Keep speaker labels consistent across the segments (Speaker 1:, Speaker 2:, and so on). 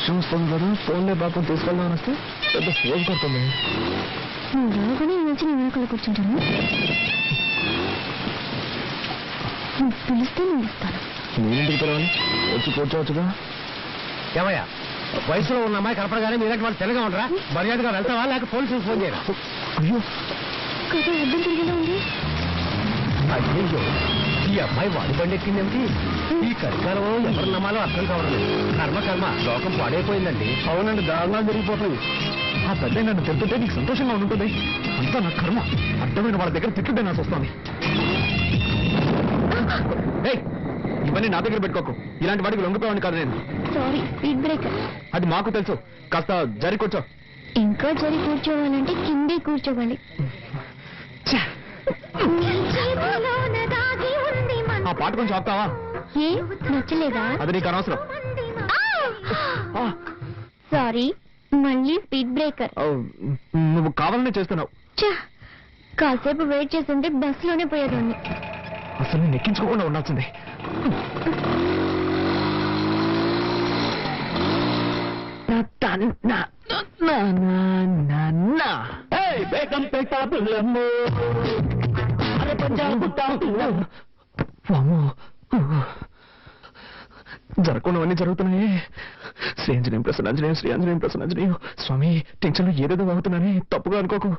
Speaker 1: వర్షం వస్తుంది? కదా ఫోన్లే పాపం తీసుకెళ్దామని వస్తే పెద్ద ఫోన్ కొడుతుంది.
Speaker 2: నువ్వు రాగానే నేను వెనకాల కూర్చుంటాను. నువ్వు పిలిస్తే నేను
Speaker 1: నేనెందుకు పిలవాలి? వచ్చి కూర్చోవచ్చుగా.
Speaker 3: ఏమయ్యా వయసులో ఉన్న అమ్మాయి కనపడగానే మీరంటే వాళ్ళు తెల్లగా ఉండరా? మర్యాదగా వెళ్తావా? లేక పోలీసులకు ఫోన్ చేయరా?
Speaker 1: అయ్యో.
Speaker 2: కథ అర్థం తిరిగేలా ఉంది.
Speaker 3: అయ్యో ఈ అమ్మాయి వాడి బండి ఎక్కిందేమిటి ఈ కలికాలంలో ఎవరు నమ్మాలో అర్థం కావడం కర్మ కర్మ. లోకం పాడైపోయిందండి.
Speaker 1: అవునండి దారుణాలు జరిగిపోతుంది ఆ పెద్ద నన్ను తింటుంటే నీకు సంతోషంగా ఉంటుంది అంతా నా కర్మ. అడ్డమైన వాళ్ళ దగ్గర తిట్టుంటే నాకు వస్తుంది ఏయ్, ఇవన్నీ నా దగ్గర పెట్టుకోకు. ఇలాంటి వాటికి లొంగిపోయాను కాదు నేను.
Speaker 2: సారీ స్పీడ్ బ్రేకర్
Speaker 1: అది మాకు తెలుసు. కాస్త జరి కూర్చో.
Speaker 2: ఇంకా జరి కూర్చోవాలంటే కిందే కూర్చోవాలి.
Speaker 1: ఆ పాట కొంచెం ఆపుతావా?
Speaker 2: ఏ నచ్చలేదా?
Speaker 1: అది నీకు అనవసరం.
Speaker 2: సారీ మళ్ళీ స్పీడ్ బ్రేకర్.
Speaker 1: ఆ, నువ్వు కావాలనే చేస్తున్నావు.
Speaker 2: ఛ! కాసేపు వెయిట్ చేస్తుంటే బస్లోనే పోయేదాన్ని.
Speaker 1: అసలు నేను ఎక్కించుకోకుండా ఉండాల్సిందే. జరగకుండావన్నీ జరుగుతున్నాయి. శ్రీ ఆంజనేయం ప్రసన్న ఆంజనేయం శ్రీ ఆంజనేయం ప్రసన్న ఆంజనేయం. స్వామి టెన్షన్ ఏదేదో అవుతున్నానే తప్పుగా అనుకోకు.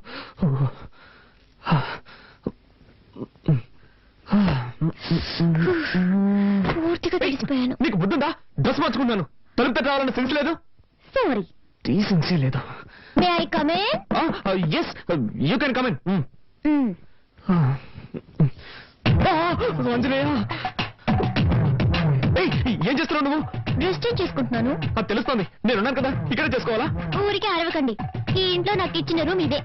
Speaker 2: పూర్తిగా తెలిసిపోయాను.
Speaker 1: నీకు బుద్ధుందా? డ్రెస్ మార్చుకున్నాను. తలుపు తట్ట రావాలన్న సెన్స్ లేదు
Speaker 2: సారీ
Speaker 1: డీసెన్సీ లేదు
Speaker 2: may I come
Speaker 1: yes you can come in Anjaneya. ఏం చేస్తున్నావు నువ్వు?
Speaker 2: చేసుకుంటున్నాను
Speaker 1: అది తెలుస్తోంది. నేనున్నాను కదా ఇక్కడే చేసుకోవాలా?
Speaker 2: ఊరికే అరవకండి. ఈ ఇంట్లో నాకు ఇచ్చిన రూమ్ ఇదే.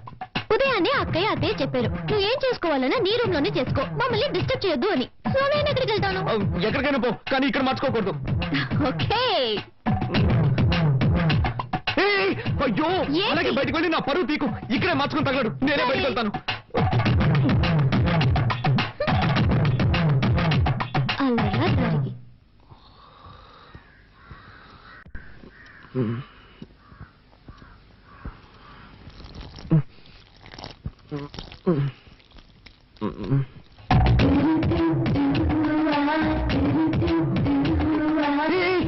Speaker 2: ఉదయాన్నే అక్కయ్య అత్తయ్య చెప్పారు. నువ్వు ఏం చేసుకోవాలన్నా నీ రూమ్లోనే చేసుకో. మమ్మల్ని డిస్టర్బ్ చేయొద్దు అని. సో నేను ఎక్కడికి వెళ్తాను
Speaker 1: ఎక్కడికైనా పో కానీ ఇక్కడ మార్చుకోకూడదు
Speaker 2: ఓకే.
Speaker 1: అయ్యో? అలాగే బయటకు వెళ్ళి నా పరువు తీకు. ఇక్కడే మార్చుకుని తగలడు. నేనే. బయటకు వెళ్తాను. ఏయ్,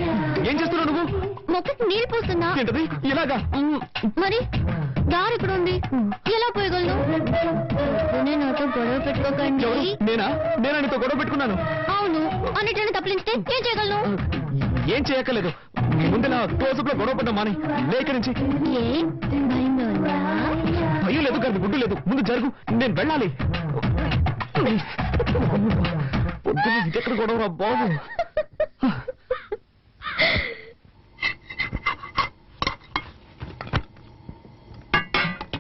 Speaker 1: ఏం చేస్తున్నావు నువ్వు?
Speaker 2: మొక్కకి నీళ్ళు పోస్తున్నా.
Speaker 1: ఏంటది? ఇలాగా?
Speaker 2: మరి? దారి ఇక్కడ ఉంది. ఎలా పోయగలను? నేను నాతో గొడవ పెట్టుకోకండి?
Speaker 1: నేనా? నేనా నీతో గొడవ పెట్టుకున్నాను?
Speaker 2: అవును. అన్నిటిని తప్పలిస్తే ఏం చేయగలను?
Speaker 1: ఏం చేయక్కర్లేదు. ముందు నా క్లోజప్లో గొడవ పడ్డా మాని. లేక నుంచి. భయం లేదు కానీ గుడ్డు లేదు. ముందు జరుగు. నేను వెళ్ళాలి. ఇంకెక్కడ గొడవ బాబు?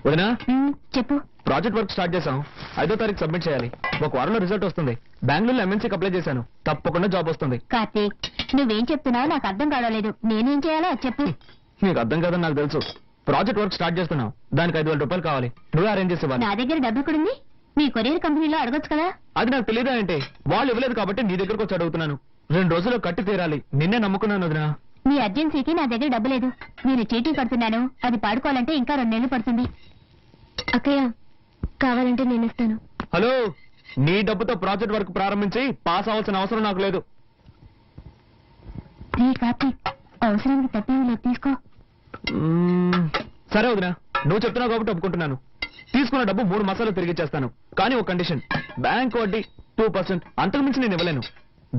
Speaker 1: వదినా?
Speaker 2: ఉమ్, చెప్పు.
Speaker 1: ప్రాజెక్ట్ వర్క్ స్టార్ట్ చేశాం ఐదో తారీఖు సబ్మిట్ చేయాలి. ఒక వారంలో రిజల్ట్ వస్తుంది. బెంగళూరులో ఎంఎన్సీకి అప్లై చేశాను. తప్పకుండా జాబ్ వస్తుంది.
Speaker 2: కార్తీక్ నువ్వేం చెప్తున్నావు నాకు అర్థం కావలేదు నేనేం చేయాలో అది చెప్పు.
Speaker 1: నీకు అర్థం కాదని నాకు తెలుసు. ప్రాజెక్ట్ వర్క్ స్టార్ట్ చేస్తున్నావు. దానికి ఐదు వేల రూపాయలు కావాలి. నువ్వే అరేంజ్ చేసేవాళ్ళు
Speaker 2: నా దగ్గర డబ్బు ఎక్కడుంది? మీ కొరియర్ కంపెనీలో అడగొచ్చు కదా?
Speaker 1: అది నాకు తెలియదా అంటే వాళ్ళు ఇవ్వలేదు కాబట్టి నీ దగ్గరకు వచ్చి అడుగుతున్నాను. రెండు రోజుల్లో కట్టి తీరాలి. నిన్నే నమ్ముకున్నాను వదినా.
Speaker 2: మీ అర్జెన్సీకి నా దగ్గర డబ్బు లేదు. నేను చీటీ కడుతున్నాను. అది పాడుకోవాలంటే ఇంకా రెండు నెలలు పడుతుంది. అక్కయ్య కావాలంటే నేను ఇస్తాను.
Speaker 1: హలో నీ డబ్బుతో ప్రాజెక్ట్ వర్క్ ప్రారంభించి పాస్ అవ్వాల్సిన అవసరం నాకు లేదు.
Speaker 2: నీ అవసరానికి తప్పేది లేదు తీసుకో.
Speaker 1: సరే వదినా నువ్వు చెప్తున్నావు కాబట్టి ఒప్పుకుంటున్నాను. తీసుకున్న డబ్బు మూడు మాసాలు తిరిగి ఇచ్చేస్తాను. కానీ ఒక కండిషన్ బ్యాంక్ వడ్డీ టూ పర్సెంట్ అంతకు మించి నేను ఇవ్వలేను.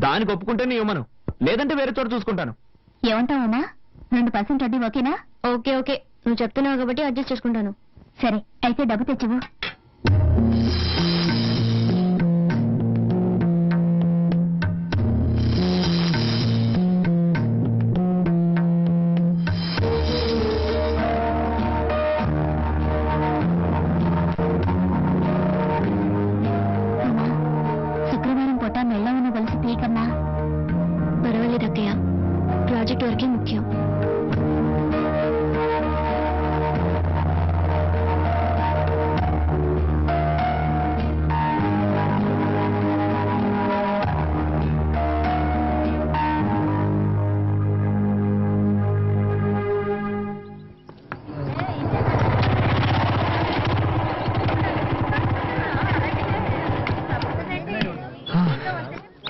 Speaker 1: దానికి ఒప్పుకుంటే నీ ఇవ్వను. లేదంటే వేరే చోట చూసుకుంటాను.
Speaker 2: ఏమంటావమ్మా రెండు పర్సెంట్ వడ్డీ ఓకేనా? Okay okay. నువ్వు చెప్తున్నావు కాబట్టి అడ్జస్ట్ చేసుకుంటాను. సరే అయితే డబ్బు తెచ్చివు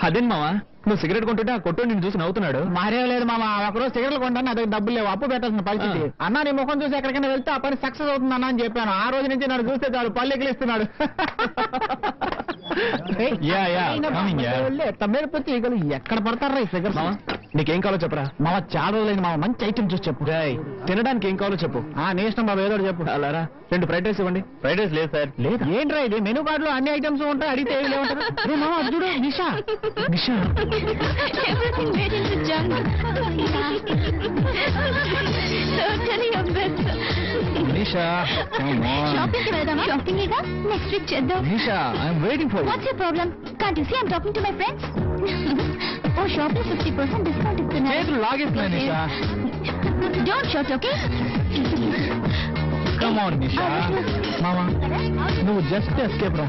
Speaker 1: అదేం మావా? నువ్వు సిగరెట్ కొంటుంటే ఆ కొట్టు నిన్ను చూసి నవ్వుతున్నాడు.
Speaker 4: మారేం లేదు మామ ఒకరోజు సిగరెట్లు కొంటాను అదే డబ్బులు లేవు అప్పు పెట్టాల్సిన పరిస్థితి. అన్న నీ ముఖం చూసి ఎక్కడికైనా వెళ్తే ఆ పని సక్సెస్ అవుతుంది అన్న అని చెప్పాను. ఆ రోజు నుంచి నన్ను చూస్తే చాలు పళ్ళు. తమ్మేరపతి ఈగలు ఎక్కడ పడతారా ఈ ఫిగర్
Speaker 1: మావా? నీకేం కావాలో చెప్పరా?
Speaker 4: మామ చాలా మామ మంచి ఐటమ్ చూసి చెప్పు.
Speaker 1: రాయ్ తినడానికి ఏం కావాలో చెప్పు.
Speaker 4: ఆ నీ ఇష్టం బాబు ఏదో ఒకటి చెప్పు.
Speaker 1: అలారా రెండు ఫ్రైడ్ రైస్ ఇవ్వండి. ఫ్రైడ్ రైస్ లేదు సార్. లేదు?
Speaker 4: ఏంట్రా ఇది? మెనూ కార్డు లో అన్ని ఐటమ్స్ ఉంటాయి? అడిగితే ఏమి అరే మామ అది చూడు నిషా.
Speaker 1: నిషా. నిషా
Speaker 2: షాపింగ్కి వెళ్దామా? షాపింగ్ ఇక నెక్స్ట్ వీక్ చేద్దాం.
Speaker 1: Nisha I'm waiting for
Speaker 2: what's your problem can't you see I'm talking to my friends oh shopping fifty percent discount ఇస్తున్నారు
Speaker 1: చేతులు లాగేస్తున్నాయి Nisha
Speaker 2: don't shout okay
Speaker 1: come on Nisha
Speaker 4: మామ నువ్వు జస్ట్ ఎస్కేప్ రా.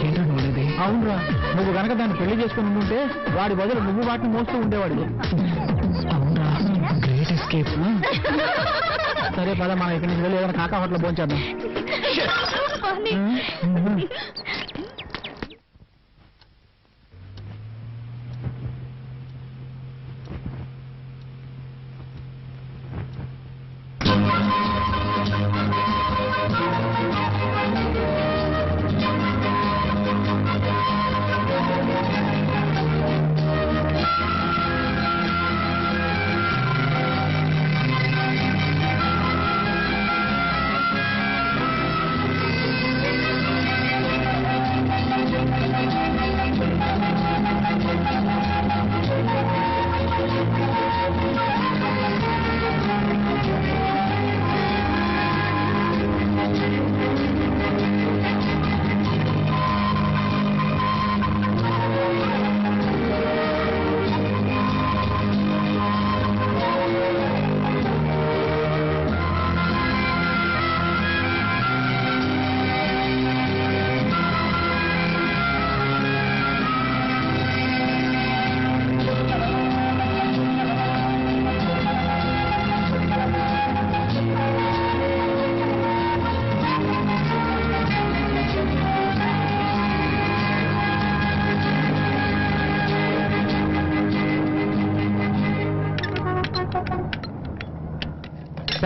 Speaker 1: ఏంటో నువ్వు
Speaker 4: అవునరా. నువ్వు గనక దాన్ని పెళ్ళి చేసుకుని ఉంటే వాడి బదులు నువ్వు వాటిని మోస్తూ ఉండేవాడు
Speaker 1: అవునా గ్రేట్ ఎస్కేప్
Speaker 4: సరే పద మనం ఇక్కడి నుంచి వెళ్ళి ఏదైనా కాకా హోటల్ పోంచేద్దాం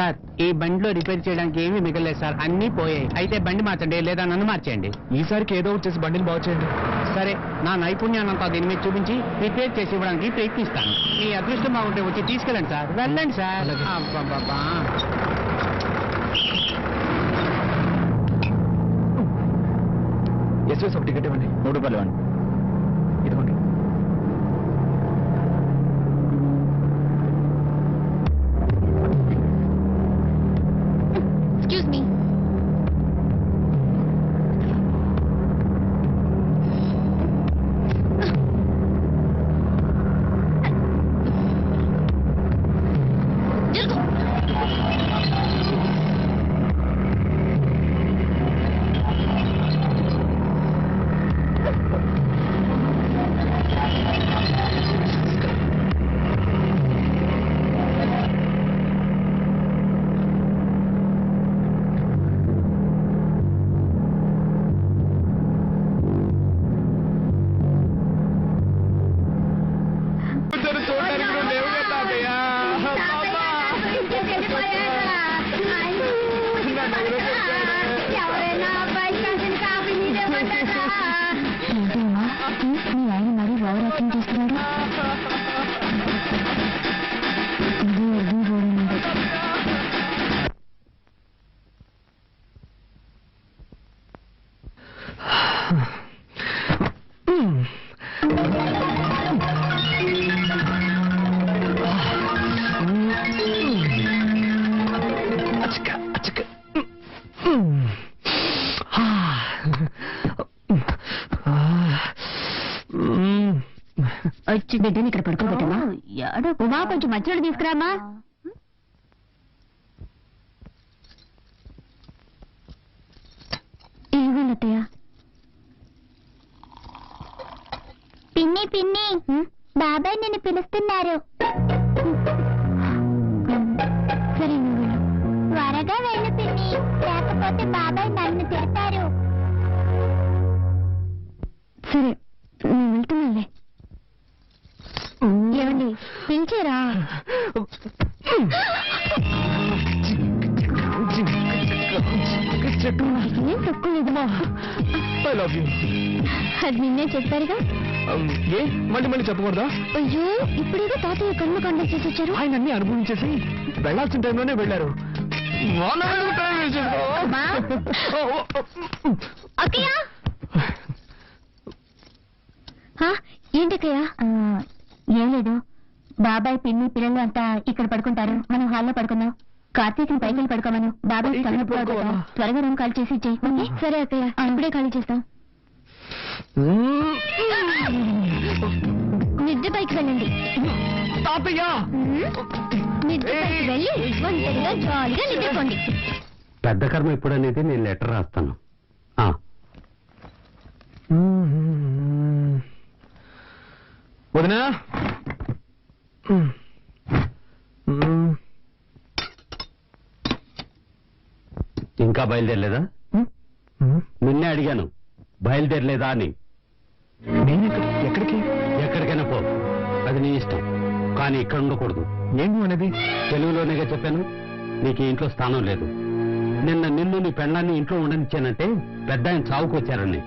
Speaker 4: సార్ ఈ బండిలో రిపేర్ చేయడానికి ఏమీ మిగలేదు సార్. అన్ని పోయాయి. అయితే బండి మార్చండి లేదా నన్ను మార్చేయండి.
Speaker 1: ఈసారికి ఏదో ఒకటి చేసి బండిని బాగు చేయండి.
Speaker 4: సరే నా నైపుణ్యాన్నంతా దీని మీద చూపించి రిపేర్ చేసి ఇవ్వడానికి ప్రయత్నిస్తాను. మీ అదృష్టం బాగుంటే వచ్చి తీసుకెళ్ళండి సార్. వెళ్ళండి సార్.
Speaker 1: అలాగే.
Speaker 4: అబ్బబ్బబ్బా.
Speaker 1: ఎస్ఎస్ ఒక టికెట్ ఇవ్వండి.
Speaker 4: మూడు రూపాయలు ఇవ్వండి.
Speaker 1: Excuse
Speaker 2: me. మీ
Speaker 1: చూడడానికి నువ్వు లేవు కదా
Speaker 2: ఏంటమ్మా మీ ఆయన మరీ ఓవర్ యాక్టింగ్ చేస్తున్నాడు. వచ్చి బిడ్డని ఇక్కడ పడుకోబెట్టమ్మా ఉమా కొంచెం మంచినీళ్ళు తీసుకురామా అత్తయ్య? పిన్ని పిన్ని. బాబాయ్ నిన్ను పిలుస్తున్నారు. సరే నువ్వు వెళ్ళు. త్వరగా వెళ్ళు పిన్ని. లేకపోతే బాబాయ్ నన్ను తిడతారు. సరే నేను వెళ్తున్నానులే పిలిచారా ఏం తక్కువ లేదుమా
Speaker 1: ఐ లవ్ యూ
Speaker 2: అది నిన్నే చెప్పారుగా?
Speaker 1: ఏ? మళ్ళీ మళ్ళీ చెప్పకూడదా?
Speaker 2: అయ్యో ఇప్పుడేదో తాతయ్య కన్ను కండ చేసి వచ్చారు
Speaker 1: ఆయన అన్ని అనుభవించేసి వెళ్ళాల్సిన టైంలోనే వెళ్ళారు.
Speaker 2: ఏంటక్కయ్య? ఏం లేదు. బాబాయ్ పిన్ని పిల్లలు అంతా ఇక్కడ పడుకుంటారు. మనం హాల్లో పడుకుందాం. కార్తీక్ పైకి వెళ్ళి పడుకోమను. బాబాయ్? త్వరగా రూమ్ ఖాళీ చేసి ఇచ్చేయి. సరే అక్కయ్య ఇప్పుడే ఖాళీ చేస్తాం. నిద్ర పైకి వెళ్ళండి.
Speaker 1: తాతయ్య!
Speaker 2: నిద్ర పైకి వెళ్ళి ఒంటరిగా జాలీగా నిద్రపోండి.
Speaker 3: పెద్ద కర్మ ఎప్పుడనేది నేను లెటర్ రాస్తాను. ఆ,
Speaker 1: వదినా!
Speaker 3: ఇంకా బయలుదేరలేదా? నిన్నే అడిగాను. బయలుదేరలేదా అని.
Speaker 1: నేను ఎక్కడ- ఎక్కడికి?
Speaker 3: ఎక్కడికైనా పో. అది నీ ఇష్టం. కానీ ఇక్కడ ఉండకూడదు.
Speaker 1: నువ్వు అనేది
Speaker 3: తెలుగులోనేగా చెప్పాను. నీకు ఇంట్లో స్థానం లేదు. నిన్న నిన్ను నీ పెళ్ళాన్ని ఇంట్లో ఉండనిచ్చానంటే పెద్ద ఆయన చావుకు వచ్చారని.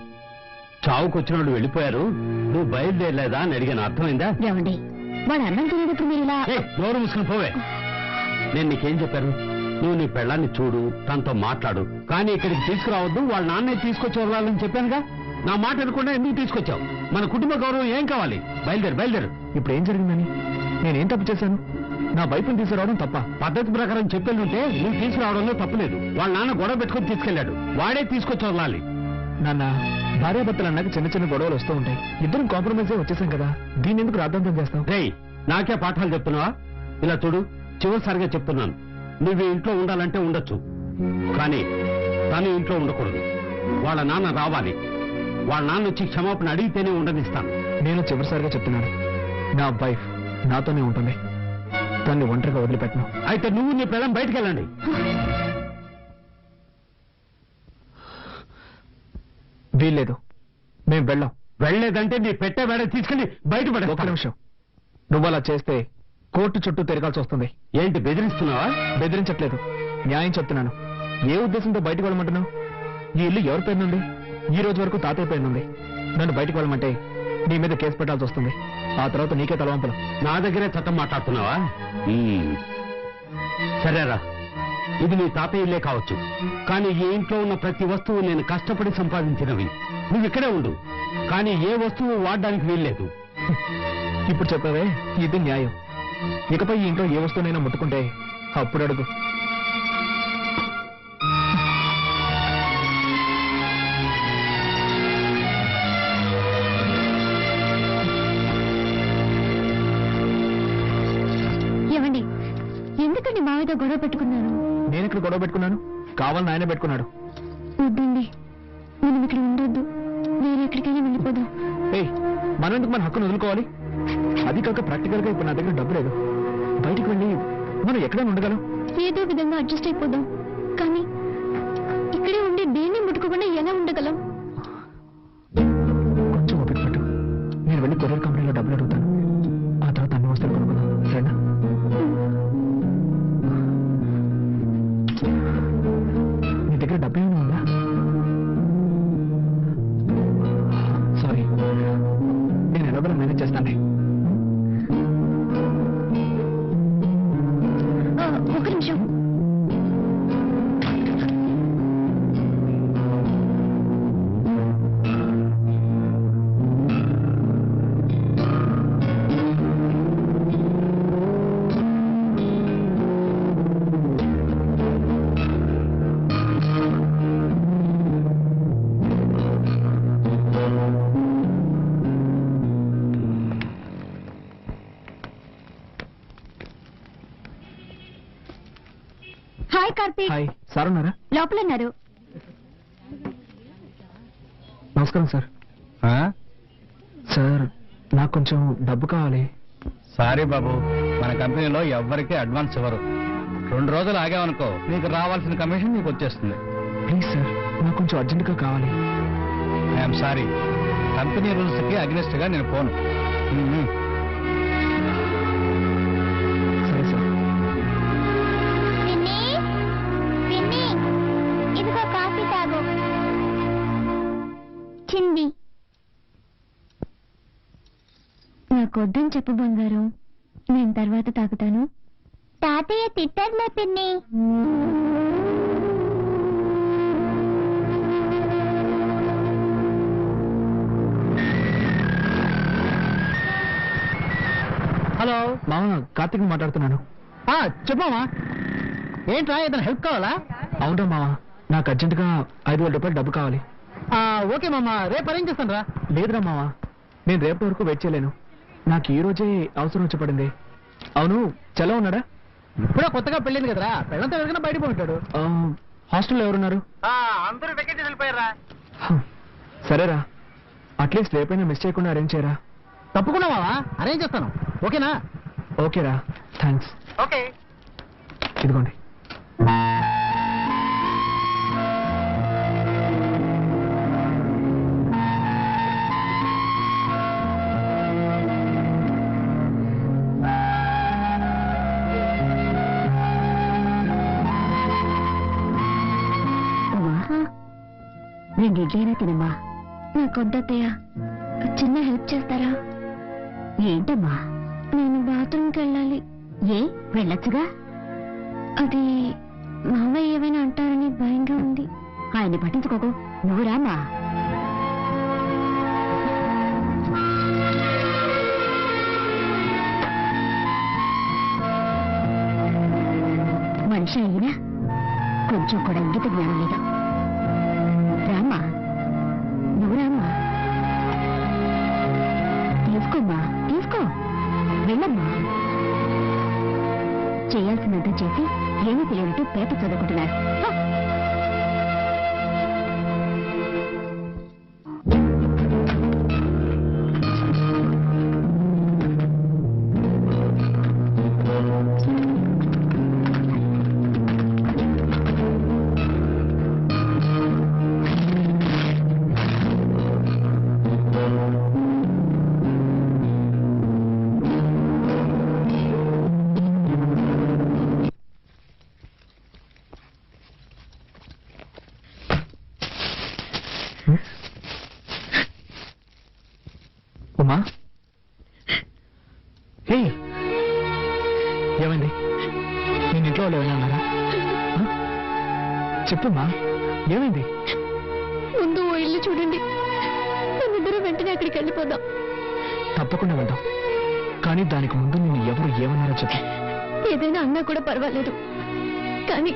Speaker 3: చావుకు వచ్చిన వాళ్ళు వెళ్ళిపోయారు. నువ్వు బయలుదేరలేదా అని అడిగాను. అర్థమైందా?
Speaker 2: ఏమండి? వాడు అన్నం తినేటప్పుడు మీరు ఇలా
Speaker 3: నోరు మూసుకుని పోవే. నేను నీకేం చెప్పాను? నువ్వు నీ పెళ్ళాన్ని చూడు తనతో మాట్లాడు. కానీ ఇక్కడికి తీసుకురావద్దు వాళ్ళ నాన్నే తీసుకొచ్చి వదలాలని చెప్పానుగా? నా మాట అనుకుండా ఎందుకు తీసుకొచ్చావు? మన కుటుంబ గౌరవం ఏం కావాలి? బయలుదేరు బయలుదేరు.
Speaker 1: ఇప్పుడు ఏం జరిగిందని? నేనేం తప్పు చేశాను? నా వైపుని తీసుకురావడం తప్ప.
Speaker 3: పద్ధతి ప్రకారం చెప్పేళ్ళుంటే నువ్వు తీసుకురావడంలో తప్పులేదు వాళ్ళ నాన్న గొడవ పెట్టుకొని తీసుకెళ్ళాడు వాడే తీసుకొచ్చి వదలాలి.
Speaker 1: నాన్న భార్యాభర్తలు అన్నాక చిన్న చిన్న గొడవలు వస్తూ ఉంటాయి. ఇద్దరం కాంప్రమైజ్ అయి వచ్చేసాం కదా. దీన్ని ఎందుకు రాద్ధాంతం చేస్తాం
Speaker 3: రేయ్ నాకే పాఠాలు చెప్తున్నావా? ఇలా చూడు చివరిసారిగా చెప్తున్నాను. నువ్వు ఇంట్లో ఉండాలంటే ఉండొచ్చు. కానీ తను ఇంట్లో ఉండకూడదు. వాళ్ళ నాన్న రావాలి. వాళ్ళ నాన్న వచ్చి క్షమాపణ అడిగితేనే ఉండనిస్తాను.
Speaker 1: నేను చివరిసారిగా చెప్తున్నాను. నా వైఫ్ నాతోనే ఉంటుంది. దాన్ని ఒంటరిగా వదిలిపెట్టను.
Speaker 3: అయితే నువ్వు నీ పిల్లం బయటికి వెళ్ళండి.
Speaker 1: వీల్లేదు. మేము వెళ్ళాం.
Speaker 3: వెళ్ళలేదంటే నీ పెట్టే వేడ తీసుకెళ్ళి బయట
Speaker 1: ఒక్క
Speaker 3: పడేస్తాను.
Speaker 1: నిమిషం. నువ్వు అలా చేస్తే కోర్టు చుట్టూ తిరగాల్సి వస్తుంది.
Speaker 3: ఏంటి బెదిరిస్తున్నావా?
Speaker 1: బెదిరించట్లేదు. న్యాయం చెప్తున్నాను. ఏ ఉద్దేశంతో బయటకు వెళ్ళమంటున్నావు? ఈ ఇల్లు ఎవరి పేరునుంది ఈ రోజు వరకు తాతయ్య పేరునుంది నన్ను బయటకు వెళ్ళమంటే నీ మీద కేసు పెట్టాల్సి వస్తుంది. ఆ తర్వాత నీకే తలవంపలు.
Speaker 3: నా దగ్గరే చట్టం మాట్లాడుతున్నావా. సరేరా. ఇది నీ తాతయ్య ఇల్లే కావచ్చు. కానీ ఈ ఇంట్లో ఉన్న ప్రతి వస్తువు నేను కష్టపడి సంపాదించినవి. నువ్వు ఇక్కడే ఉండు. కానీ ఏ వస్తువు వాడడానికి వీల్లేదు.
Speaker 1: ఇప్పుడు చెప్పావే ఇది న్యాయం. ఇకపై ఈ ఇంట్లో ఏ వస్తువునైనా ముట్టుకుంటే అప్పుడు అడుగు.
Speaker 2: ఏమండి ఎందుకండి మావితో గొడవ పెట్టుకున్నారు?
Speaker 1: నేను ఇక్కడ గొడవ పెట్టుకున్నాను. కావాలని ఆయన పెట్టుకున్నాడు.
Speaker 2: వద్దండి. మనం ఇక్కడ ఉండొద్దు. వేరే ఎక్కడికైనా వెళ్ళిపోదాం.
Speaker 1: ఏయ్ మనం ఎందుకు మన హక్కును వదులుకోవాలి? అది కాక ప్రాక్టికల్గా ఇప్పుడు నా దగ్గర డబ్బు లేదు. బయటికి వెళ్ళి మనం ఎక్కడైనా ఉండగలం.
Speaker 2: ఏదో విధంగా అడ్జస్ట్ అయిపోదాం. కానీ
Speaker 1: ఎలాగో
Speaker 2: హాయ్ కార్తీక్.
Speaker 1: హాయ్. సార్ ఉన్నారా?
Speaker 2: లోపల ఉన్నారు
Speaker 1: నమస్కారం సార్. సార్ నాకు కొంచెం డబ్బు కావాలి.
Speaker 4: సారీ బాబు మన కంపెనీలో ఎవ్వరికీ అడ్వాన్స్ ఇవ్వరు. రెండు రోజులు ఆగామనుకో నీకు రావాల్సిన కమిషన్ నీకు వచ్చేస్తుంది.
Speaker 1: ప్లీజ్ సార్ నాకు కొంచెం అర్జెంటుగా కావాలి.
Speaker 4: I'm sorry. కంపెనీ రూల్స్కి అగ్నిస్ట్గా నేను పోను
Speaker 2: నాకు వద్దని చెప్పు బంగారం. నేను తర్వాత తాగుతాను తాతయ్య తిట్టారు పిన్ని.
Speaker 4: హలో.
Speaker 1: మామ కార్తీక్ మాట్లాడుతున్నాను.
Speaker 4: ఆ, చెప్పమ్మా ఏంట్రా ఏదైనా హెల్ప్ కావాలా?
Speaker 1: అవునా మామ నాకు అర్జెంటుగా ఐదు వేల రూపాయలు డబ్బు కావాలి.
Speaker 4: ఆ, ఓకే మామ రేపు అరేంజ్ చేస్తాను రా
Speaker 1: లేదురా మామ నేను రేపటి వరకు వెయిట్ చేయలేను. నాకు ఈ రోజే అవసరం వచ్చి పడింది. అవును చలో ఉన్నాడా?
Speaker 4: ఇప్పుడే కొత్తగా పెళ్ళింది కదరా. పెళ్ళంతా ఎవరికైనా బయటకు ఉంటాడు
Speaker 1: ఆ, హాస్టల్లో ఎవరున్నారు?
Speaker 4: అందరూ వెకేషన్ వెళ్ళిపోయారా?
Speaker 1: సరేరా. అట్లీస్ట్ రేపైనా మిస్ చేయకుండా అరేంజ్ చేయరా?
Speaker 4: తప్పకుండా మావా. అరేంజ్ చేస్తాను. ఓకేనా?
Speaker 1: ఓకేరా. Thanks
Speaker 4: okay.
Speaker 1: ఇదిగోండి.
Speaker 2: రెండు ఇడ్లైనా తినమ్మా. నాకు చిన్న హెల్ప్ చేస్తారా? ఏంటమ్మా? నేను బాత్రూమ్కి వెళ్ళాలి. ఏ? వెళ్ళొచ్చుగా? అది మావయ్య ఏమైనా అంటారని భయంగా ఉంది. ఆయన్ని పట్టించుకోకు. నువ్వు రామా మనిషి అయినా కొంచెం కూడా ఇంగిత జ్ఞానం లేదు.
Speaker 1: ఏమైంది? నేను ఇంట్లో వాళ్ళు ఏమైనా అన్నారా ఆ? చెప్పుమా ఏమైంది?
Speaker 2: ముందు ఓ ఇల్లు చూడండి. మనిద్దరం వెంటనే అక్కడికి వెళ్ళిపోదాం.
Speaker 1: తప్పకుండా వెళ్దాం. కానీ దానికి ముందు నేను ఎవరు ఏమన్నారో చెప్పు.
Speaker 2: ఏదైనా అన్నా కూడా పర్వాలేదు. కానీ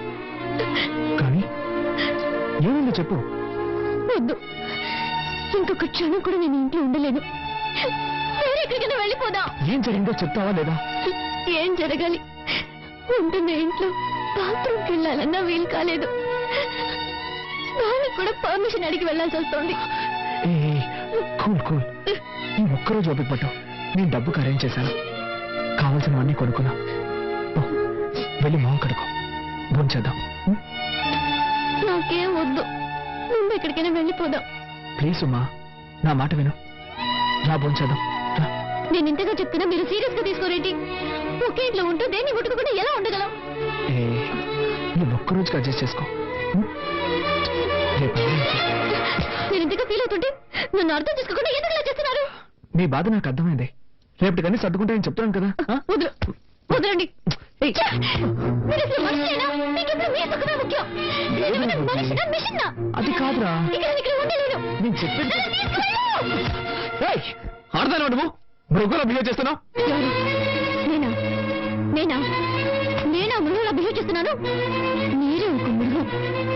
Speaker 1: కానీ? ఏమైందో చెప్పు.
Speaker 2: వద్దు. ఇంకొక క్షణం కూడా నేను ఇంట్లో ఉండలేను. వేరే ఎక్కడికైనా వెళ్ళిపోదాం.
Speaker 1: ఏం జరిగిందో చెప్తావా లేదా?
Speaker 2: ఏం జరగాలి? ఉంటున్న ఇంట్లో బాత్రూమ్కి వెళ్ళాలన్నా వీలు కాలేదు. వాళ్ళకి కూడా పర్మిషన్ అడిగి వెళ్ళాల్సి వస్తుంది.
Speaker 1: Cool cool. ఈ ఒక్కరోజు ఓపిక పట్టు. నేను డబ్బుకి అరేంజ్ చేశాను. కావాల్సినవన్నీ కొనుక్కున్నా. వెళ్ళి మొహం కడుకో భోంచేద్దాం?
Speaker 2: నాకేం వద్దు. ముందు ఎక్కడికైనా వెళ్ళిపోదాం.
Speaker 1: ప్లీజ్ ఉమ్మా నా మాట విను. రా భోంచేద్దాం
Speaker 2: నేను ఇంతగా చెప్తున్నా మీరు సీరియస్గా తీసుకోరేంటి? ఒకే ఇంట్లో ఉంటూ దేన్ని ముట్టుకోకుండా ఎలా ఉండగలం?
Speaker 1: నువ్వు ఒక్కరోజుకి అడ్జస్ట్ చేసుకో.
Speaker 2: నేను ఇంతగా ఫీల్ అవుతుంటే నన్ను అర్థం చేసుకోకుండా ఎందుకు ఇలా చేస్తున్నారు?
Speaker 1: నీ బాధ నాకు అర్థమైంది. రేపటి కన్నీ సర్దుకుంటాయని చెప్తున్నాను కదా?
Speaker 2: వదలు వదలండి మీ
Speaker 1: అది కాదురా.
Speaker 2: నేను
Speaker 1: చెప్పేది! ఆడదాను నువ్వు? మృగంలో బిహేవ్ చేస్తున్నావు?
Speaker 2: నేనా? నేనా మృగంలో బిహేవ్ చేస్తున్నాను? మీరే ఒక మృగం.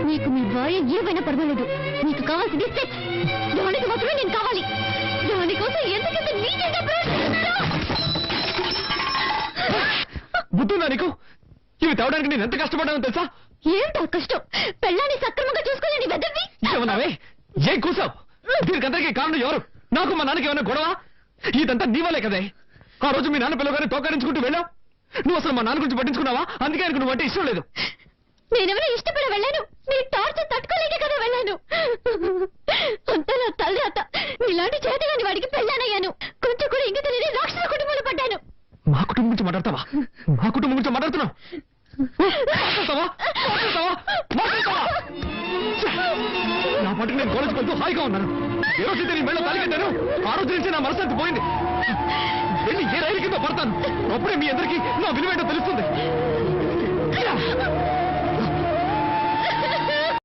Speaker 2: మీకు మీ భార్య ఏమైనా పర్వాలేదు. మీకు కావాల్సింది సెక్స్ దానికి మాత్రమే నేను కావాలి. దానికోసం ఎందుకంత నీచంగా ప్రవర్తిస్తున్నారు
Speaker 1: బుద్ధుందా నీకు? ఇవి తేవడానికి నేను ఎంత కష్టపడ్డానో తెలుసా?
Speaker 2: ఏమిటో కష్టం? పెళ్ళాన్ని సక్రమంగా చూసుకోలేని వెదవి?
Speaker 1: ఏమన్నావే? ఏం కూసావు? దీనికందరికీ కారణం ఎవరు? నాకు మా నాన్నకి ఏమైనా గొడవ? ఇదంతా నీ వల్లే కదే. ఆ రోజు మీ నాన్న పిల్లగానే తోకరించుకుంటూ వెళ్ళావు. నువ్వు అసలు మా నాన్న గురించి పట్టించుకున్నావా? అందుకే ఆయనకు నువ్వు అంటే ఇష్టం లేదు.
Speaker 2: నేనెవరో ఇష్టపడి వెళ్ళాను? నీ టార్చర్ తట్టుకోలేక కదా వెళ్ళాను. అంతా నా తలరాత నీలాంటి చేతగాని వాడికి పెళ్ళానయ్యాను. కొంచెం కూడా ఇంక తెలియని రాక్షస కుటుంబంలో పడ్డాను.
Speaker 1: మా కుటుంబం గురించి మాట్లాడతావా? మా కుటుంబం గురించి మాట్లాడుతున్నావు? మాట్లాడతావా మాట్లాడతావా! మటుకు నేను కాలేజ్కి వెళ్తూ హాయిగా ఉన్నాను. ఈ రోజు నేను మెళ్ళ తలిగట్టాను ఆ రోజు నుంచి నా మనసంత పోయింది. వెళ్ళి ఏ రైలు కింద పడతాను. అప్పుడే మీ అందరికీ నా విలువేంటో తెలుస్తుంది.